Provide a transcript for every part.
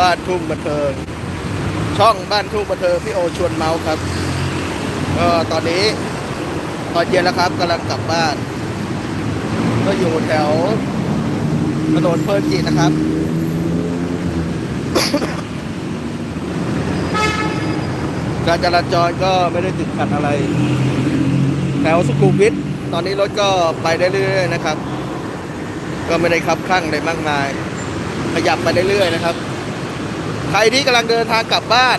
บ้านทุ่งบันเทิงช่องบ้านทุ่งบันเทิงพี่โอชวนเมาส์ครับก็ตอนนี้ตอนเย็นแล้วครับกำลังกลับบ้าน ก็อยู่แถวถนนเพลินจิตนะครับการจราจรก็ไม่ได้ติดขัดอะไร แถวสุขุมวิทตอนนี้รถก็ไปได้เรื่อยๆนะครับ ก็ไม่ได้คับข้างอะไรมากมาย ขยับไปเรื่อยๆนะครับ ใครที่กำลังเดินทางกลับบ้าน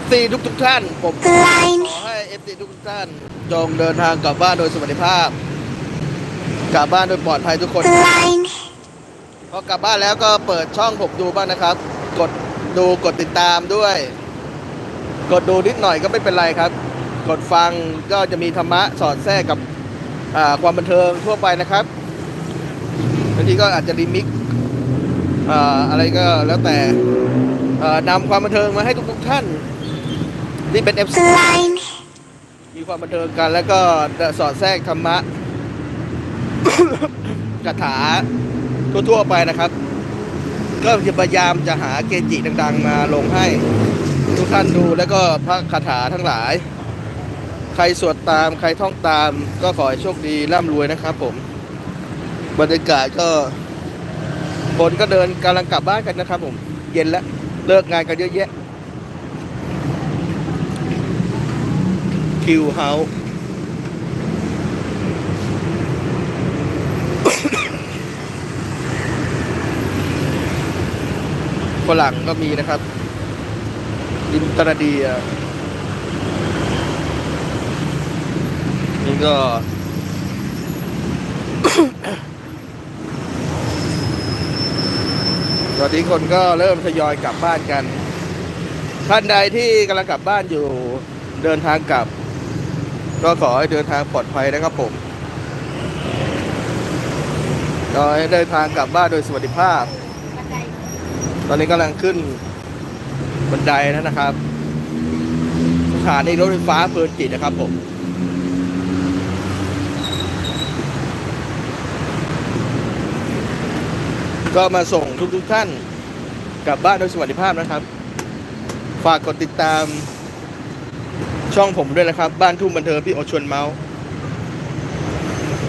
FC ทุกทุกๆท่าน ผม Line ขอให้ FC ทุกทุกๆท่าน จงเดินทางกลับบ้านโดยสวัสดิภาพ กลับบ้านโดยปลอดภัยทุกคน Line พอกลับบ้านแล้วก็เปิดช่องผมดูบ้างนะครับ กดดูกดติดตามด้วย กดดูนิดหน่อยก็ไม่เป็นไรครับ กดฟังก็จะมีธรรมะสอดแทรกกับอ่าความบันเทิงทั่วไปนะครับบางทีก็อาจจะรีมิกซ์ อ่าอะไรก็แล้วแต่อ่านำความบันเทิงมาให้ทุกๆท่านที่เป็น FC Line มีความบันเทิงกัน แล้วก็สอดแทรกธรรมะคาถาทั่วๆไปนะครับ ก็จะพยายามจะหาเกจิดัง ๆ มาลงให้ทุกท่านดูแล้วก็พระคาถาทั้งหลาย ใครสวดตามใครท่องตาม ก็ขอให้โชคดีร่ำรวยนะครับผม บรรยากาศก็ คนก็เดินกำลังกลับบ้านกันนะครับ ผม เย็นแล้วเลิกงานกันเยอะแยะคิวเฮาส์ฝรั่งก็มีนะครับอินตราเดียนี่ก็ ตอนนี้คนก็เริ่มทยอยกลับบ้านกัน ท่านใดที่กำลังกลับบ้านอยู่เดินทางกลับ ก็ขอให้เดินทางปลอดภัยนะครับผมขอให้เดินทางกลับบ้านโดยสวัสดิภาพ ตอนนี้กำลังขึ้นบันไดนะครับสถานีรถไฟฟ้าเพลินจิตนะครับผม ก็มาส่งทุกๆท่านกลับบ้านโดยสวัสดิภาพนะครับ ฝากกดติดตามช่องผมด้วยนะครับ บ้านทุ่งบันเทิงพี่โอชวนเมาส์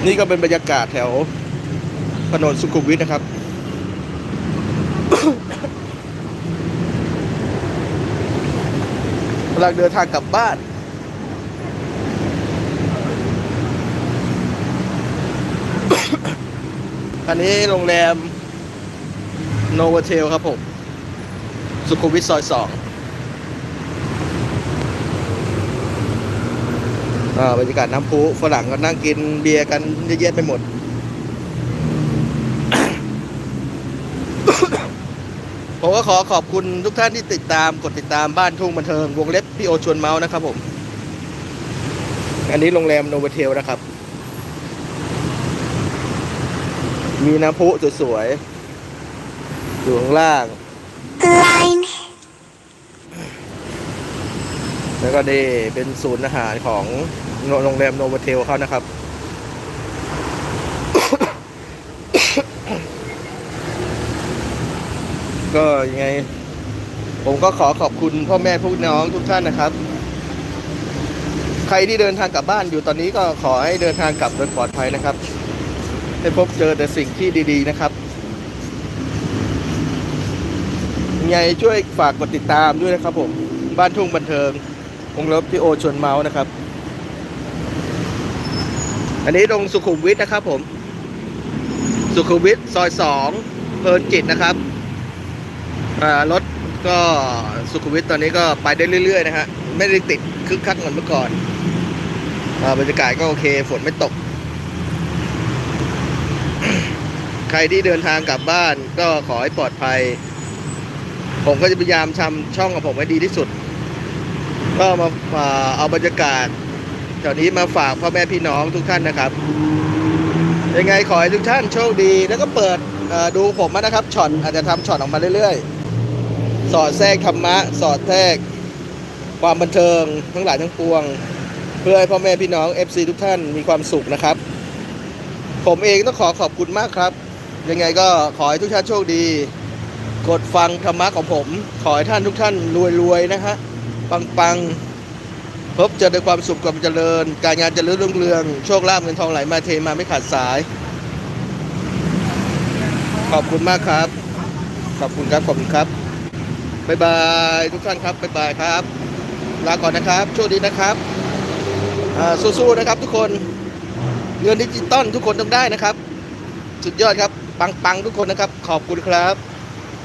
นี่ก็เป็นบรรยากาศแถวถนนสุขุมวิทนะครับ กำลังเดินทางกลับบ้าน อันนี้โรงแรม โนวเทลครับผม สุขุมวิทซอยสองบรรยากาศน้ำพุฝรั่งก็นั่งกินเบียร์กันเยอะแยะไปหมด ผมก็ขอขอบคุณทุกท่านที่ติดตามกดติดตามบ้านทุ่งบันเทิง วงเล็บพี่โอชวนเมาส์นะครับผม อันนี้โรงแรมโนวเทลนะครับ มีน้ำพุสวยๆ อยู่ข้างล่าง Line แล้วก็นี่เป็นศูนย์อาหารของโรงแรมโนวเทลเขานะครับ ก็ยังไง ผมก็ขอขอบคุณพ่อแม่พี่น้องทุกท่านนะครับ ใครที่เดินทางกลับบ้านอยู่ตอนนี้ก็ขอให้เดินทางกลับโดยปลอดภัยนะครับ ให้พบเจอแต่สิ่งที่ดี ๆ นะครับ ยังไงช่วยฝากกดติดตามด้วยนะครับผม บ้านทุ่งบันเทิงวงเล็บที่โอชวนเมาส์นะครับ อันนี้ตรงสุขุมวิทนะครับผม สุขุมวิทซอยสองเพลินจิตนะครับรถก็สุขุมวิทตอนนี้ก็ไปได้เรื่อยๆนะฮะไม่ได้ติดคึกคักเหมือนเมื่อก่อนบรรยากาศก็โอเคฝนไม่ตก ใครที่เดินทางกลับบ้านก็ขอให้ปลอดภัย ผมก็จะพยายามทำช่องของผมให้ดีที่สุด ก็มามาเอาบรรยากาศแถวนี้มาฝากพ่อแม่พี่น้องทุกท่านนะครับ ยังไงขอให้ทุกท่านโชคดี แล้วก็เปิดดูผมนะครับช็อตอาจจะทำช็อตออกมาเรื่อยๆ สอดแทรกธรรมะ สอดแทรกความบันเทิงทั้งหลายทั้งปวง เพื่อให้พ่อแม่พี่น้อง FC ทุกท่านมีความสุขนะครับ ผมเองต้องขอขอบคุณมากครับ ยังไงก็ขอให้ทุกท่านโชคดี กดฟังธรรมะของผม ขอให้ท่านทุกท่านรวยๆนะฮะปังๆ พบเจอในความสุขความเจริญ การงานเจริญรุ่งเรือง โชคลาภเงินทองไหลมาเทมาไม่ขาดสาย ขอบคุณมากครับ ขอบคุณครับ ขอบคุณครับบ๊ายบายทุกท่านครับบ๊ายบายครับ ลาก่อนนะครับโชคดีนะครับสู้ๆนะครับทุกคนเงินดิจิตอลทุกคนต้องได้นะครับ สุดยอดครับ ปังๆทุกคนนะครับ ขอบคุณครับ